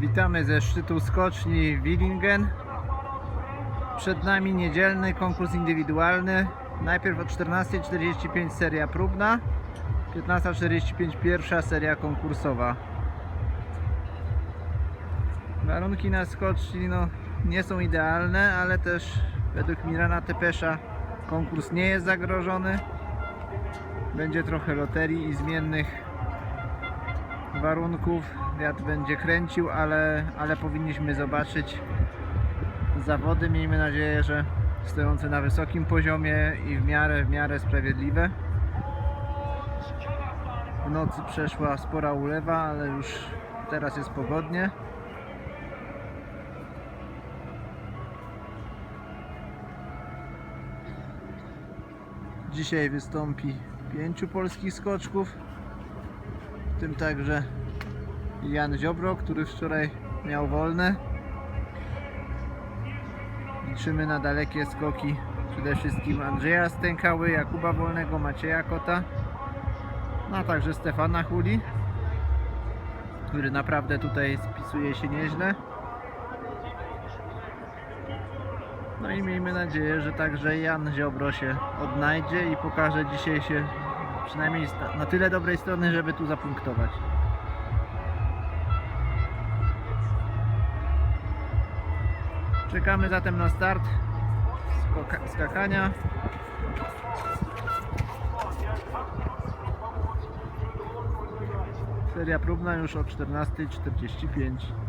Witamy ze szczytu skoczni Willingen. Przed nami niedzielny konkurs indywidualny. Najpierw o 14.45 seria próbna, 15.45 pierwsza seria konkursowa. Warunki na skoczni no, nie są idealne, ale też według Mirana Tepesza konkurs nie jest zagrożony. Będzie trochę loterii i zmiennych warunków. Wiatr będzie kręcił, ale, ale powinniśmy zobaczyć zawody. Miejmy nadzieję, że stojące na wysokim poziomie i w miarę, w miarę sprawiedliwe. W nocy przeszła spora ulewa, ale już teraz jest pogodnie. Dzisiaj wystąpi pięciu polskich skoczków, w tym także Jan Ziobro, który wczoraj miał wolne. Liczymy na dalekie skoki przede wszystkim Andrzeja Stękały, Jakuba Wolnego, Macieja Kota, no a także Stefana Huli, który naprawdę tutaj spisuje się nieźle. No i miejmy nadzieję, że także Jan Ziobro się odnajdzie i pokaże dzisiaj się przynajmniej na tyle dobrej strony, żeby tu zapunktować. Czekamy zatem na start skakania. Seria próbna już o 14.45.